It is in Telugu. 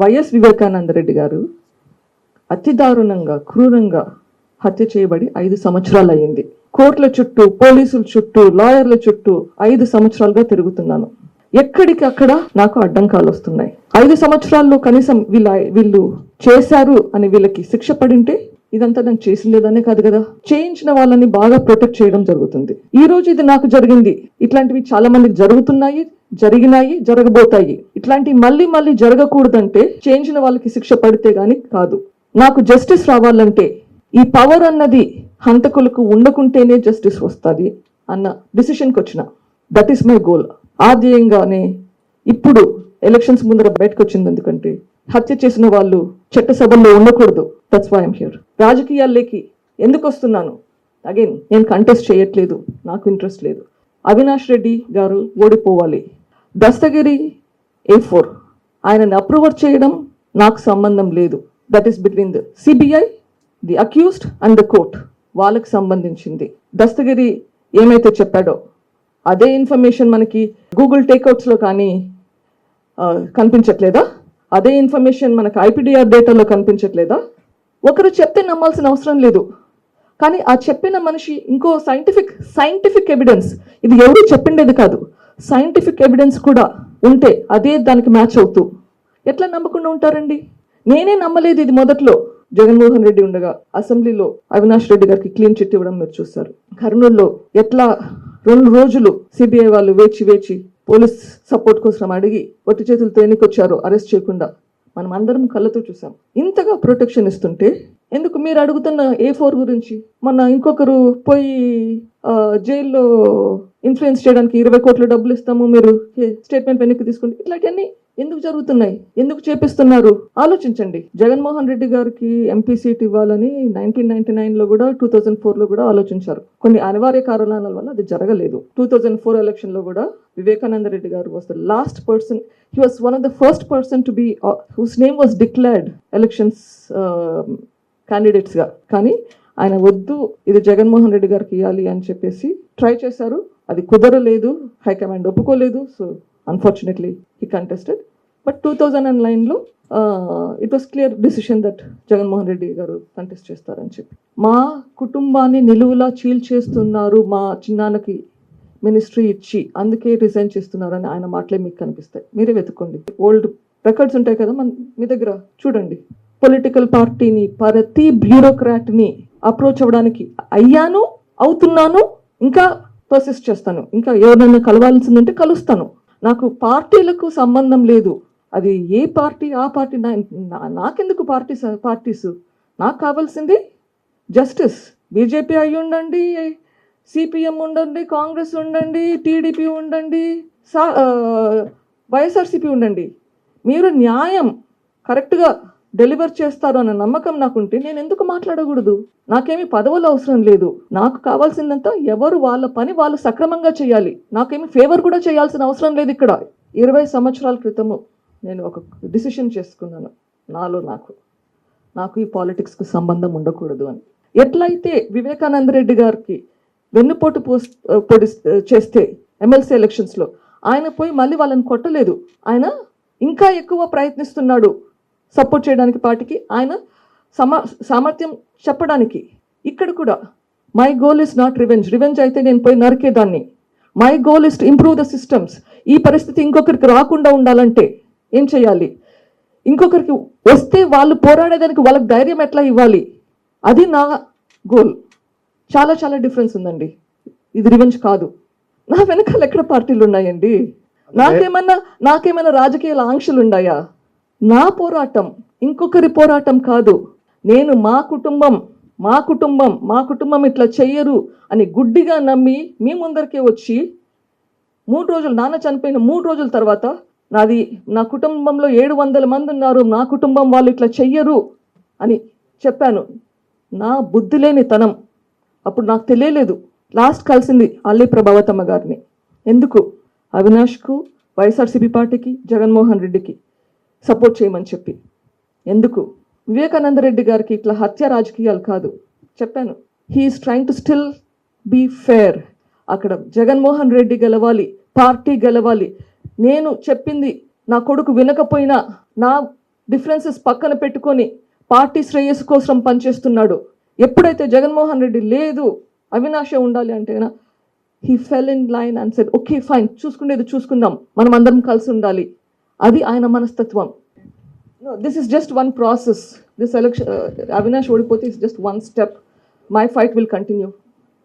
వైఎస్ వివేకానంద రెడ్డి గారు అతి దారుణంగా క్రూరంగా హత్య చేయబడి ఐదు సంవత్సరాలు అయ్యింది కోర్టుల చుట్టూ పోలీసుల చుట్టూ లాయర్ల చుట్టూ ఐదు సంవత్సరాలుగా తిరుగుతున్నాను. ఎక్కడికి అక్కడ నాకు అడ్డంకాలు వస్తున్నాయి ఐదు సంవత్సరాల్లో కనీసం వీళ్ళ వీళ్ళు చేశారు అని వీళ్ళకి శిక్ష పడింటే ఇదంతా నేను చేసిందేదనే కాదు కదా. చేయించిన వాళ్ళని బాగా ప్రొటెక్ట్ చేయడం జరుగుతుంది. ఈ రోజు ఇది నాకు జరిగింది. ఇట్లాంటివి చాలా మందికి జరుగుతున్నాయి. జరిగినాయి జరగబోతాయి. ఇట్లాంటివి మళ్ళీ మళ్ళీ జరగకూడదంటే చేయించిన వాళ్ళకి శిక్ష పడితే గాని కాదు. నాకు జస్టిస్ రావాలంటే ఈ పవర్ అన్నది హంతకులకు ఉండకుంటేనే జస్టిస్ వస్తుంది అన్న డిసిషన్కి వచ్చిన. దట్ ఈస్ మై గోల్ ఆద్యంగానే ఇప్పుడు ఎలక్షన్స్ ముందర బయటకు వచ్చింది ఎందుకంటే హత్య చేసిన వాళ్ళు చట్టసభల్లో ఉండకూడదు. దట్స్ వై ఐమ్ హియర్ రాజకీయాల్లోకి ఎందుకు వస్తున్నాను? అగైన్ నేను కంటెస్ట్ చేయట్లేదు. నాకు ఇంట్రెస్ట్ లేదు. అవినాష్ రెడ్డి గారు ఓడిపోవాలి. దస్తగిరి ఏ ఫోర్ ఆయనని అప్రూవర్ చేయడం నాకు సంబంధం లేదు. That is between the CBI the accused and the court వాళ్ళకి సంబంధించింది. దస్తగిరి ఏమైతే చెప్పాడో అదే ఇన్ఫర్మేషన్ మనకి గూగుల్ టేక్అవుట్స్లో కానీ కనిపించట్లేదా? అదే ఇన్ఫర్మేషన్ మనకు ఐపీడిఆర్ డేటాలో కనిపించట్లేదా? ఒకరు చెప్తే నమ్మాల్సిన అవసరం లేదు. కానీ ఆ చెప్పిన మనిషి ఇంకో సైంటిఫిక్ సైంటిఫిక్ ఎవిడెన్స్ ఇది ఎవరు చెప్పిండేది కాదు. సైంటిఫిక్ ఎవిడెన్స్ కూడా ఉంటే అదే దానికి మ్యాచ్ అవుతూ ఎట్లా నమ్మకుండా ఉంటారండి? నేనే నమ్మలేదు ఇది మొదట్లో. జగన్మోహన్ రెడ్డి ఉండగా అసెంబ్లీలో అవినాష్ రెడ్డి గారికి క్లీన్ చిట్ ఇవ్వడం మీరు చూస్తారు కర్నూలులో ఎట్లా రెండు రోజులు సిబిఐ వాళ్ళు వేచి వేచి పోలీస్ సపోర్ట్ కోసం అడిగి ఒట్టి చేతులతో ఎన్నికొచ్చారో అరెస్ట్ చేయకుండా మనం అందరం కళ్ళతో చూసాం ఇంతగా ప్రొటెక్షన్ ఇస్తుంటే ఎందుకు మీరు అడుగుతున్న ఏ ఫోర్ గురించి? మన ఇంకొకరు పోయి జైల్లో ఇన్ఫ్లుయెన్స్ చేయడానికి ఇరవై కోట్ల డబ్బులు ఇస్తాము మీరు స్టేట్మెంట్ వెనక్కి తీసుకోండి. ఇట్లాంటివన్నీ ఎందుకు జరుగుతున్నాయి? ఎందుకు చేపిస్తున్నారు? ఆలోచించండి. జగన్మోహన్ రెడ్డి గారికి ఎంపీ సీట్ ఇవ్వాలని నైన్టీన్ నైన్టీ నైన్లో కూడా టూ థౌజండ్ ఫోర్లో కూడా ఆలోచించారు. కొన్ని అనివార్య కారణాల వల్ల అది జరగలేదు. టూ థౌజండ్ ఫోర్ ఎలక్షన్లో కూడా Vivekananda Reddy garu was the last person he was one of the first person to be whose name was declared elections క్యాండిడేట్స్గా. కానీ ఆయన వద్దు ఇది జగన్మోహన్ రెడ్డి గారికి ఇవ్వాలి అని చెప్పేసి ట్రై చేశారు. అది కుదరలేదు. హైకమాండ్ ఒప్పుకోలేదు. So unfortunately he contested but two thousand and నైన్లో it was clear decision that Jaganmohan Reddy garu contest చేస్తారని చెప్పి. మా కుటుంబాన్ని నిలువులా చీల్చేస్తున్నారు మా చిన్నాన్నకి మినిస్ట్రీ ఇచ్చి అందుకే రిజైన్ చేస్తున్నారని ఆయన మాటలే మీకు కనిపిస్తాయి. మీరే వెతుక్కోండి. ఓల్డ్ రికార్డ్స్ ఉంటాయి కదా మన మీ దగ్గర? చూడండి. పొలిటికల్ పార్టీని ప్రతి బ్యూరోక్రాట్ని అప్రోచ్ అవ్వడానికి అయ్యాను అవుతున్నాను ఇంకా పర్సిస్ట్ చేస్తాను. ఇంకా ఎవరినైనా కలవాల్సిందంటే కలుస్తాను. నాకు పార్టీలకు సంబంధం లేదు. అది ఏ పార్టీ ఆ పార్టీ నా నాకెందుకు పార్టీస్ పార్టీస్? నాకు కావాల్సింది జస్టిస్ బీజేపీ అయి ఉండండి సిపిఎం ఉండండి కాంగ్రెస్ ఉండండి టీడీపీ ఉండండి సా వైఎస్ఆర్సీపీ ఉండండి. మీరు న్యాయం కరెక్ట్గా డెలివర్ చేస్తారు అన్న నమ్మకం నాకుంటే నేను ఎందుకు మాట్లాడకూడదు? నాకేమి పదవులు అవసరం లేదు. నాకు కావాల్సిందంతా ఎవరు వాళ్ళ పని వాళ్ళు సక్రమంగా చేయాలి. నాకేమి ఫేవర్ కూడా చేయాల్సిన అవసరం లేదు ఇక్కడ. ఇరవై సంవత్సరాల క్రితము నేను ఒక డిసిషన్ చేసుకున్నాను. నాలో నాకు. నాకు ఈ పాలిటిక్స్కు సంబంధం ఉండకూడదు అని. ఎట్లయితే వివేకానంద రెడ్డి గారికి వెన్నుపోటు పోస్ పొడి చేస్తే ఎమ్మెల్సీ ఎలక్షన్స్లో ఆయన పోయి మళ్ళీ వాళ్ళని కొట్టలేదు. ఆయన ఇంకా ఎక్కువ ప్రయత్నిస్తున్నాడు. సపోర్ట్ చేయడానికి పార్టీకి ఆయన సమా సామర్థ్యం చెప్పడానికి ఇక్కడ కూడా my goal is not revenge revenge అయితే నేను పోయి నరికేదాన్ని. My goal is to improve the systems ఈ పరిస్థితి ఇంకొకరికి రాకుండా ఉండాలంటే ఏం చేయాలి? ఇంకొకరికి వస్తే వాళ్ళు పోరాడేదానికి వాళ్ళకి ధైర్యం ఎట్లా ఇవ్వాలి? అది నా గోల్ చాలా చాలా డిఫరెన్స్ ఉందండి. ఇది రివెంజ్ కాదు. నా వెనకాల ఎక్కడ పార్టీలు ఉన్నాయండి? నాకేమన్నా నాకేమైనా రాజకీయాల ఆంక్షలు ఉన్నాయా? నా పోరాటం ఇంకొకరి పోరాటం కాదు. నేను మా కుటుంబం మా కుటుంబం మా కుటుంబం ఇట్లా చెయ్యరు అని గుడ్డిగా నమ్మి మీ ముందరికే వచ్చి మూడు రోజులు నాన్న చనిపోయిన మూడు రోజుల తర్వాత నాది నా కుటుంబంలో ఏడు వందల మంది ఉన్నారు నా కుటుంబం వాళ్ళు ఇట్లా చెయ్యరు అని చెప్పాను. నా బుద్ధి లేని తనం. అప్పుడు నాకు తెలియలేదు. లాస్ట్ కలిసింది అల్లి ప్రభావతమ్మ గారిని. ఎందుకు? అవినాష్కు వైఎస్ఆర్సీపీ పార్టీకి జగన్మోహన్ రెడ్డికి. సపోర్ట్ చేయమని చెప్పి. ఎందుకు? వివేకానంద రెడ్డి గారికి ఇట్లా హత్య రాజకీయాలు కాదు. చెప్పాను. He is trying to still be fair అక్కడ జగన్మోహన్ రెడ్డి గెలవాలి పార్టీ గెలవాలి. నేను చెప్పింది నా కొడుకు వినకపోయినా నా డిఫరెన్సెస్ పక్కన పెట్టుకొని పార్టీ శ్రేయస్సు కోసం పనిచేస్తున్నాడు. ఎప్పుడైతే జగన్మోహన్ రెడ్డి లేదు అవినాశే ఉండాలి అంటే he fell in line and said okay fine చూసుకునేది చూసుకుందాం. మనం అందరం కలిసి ఉండాలి. అది ఆయన మనస్తత్వం this is just one process this election Avinash ఓడిపోతే is just one step my fight will continue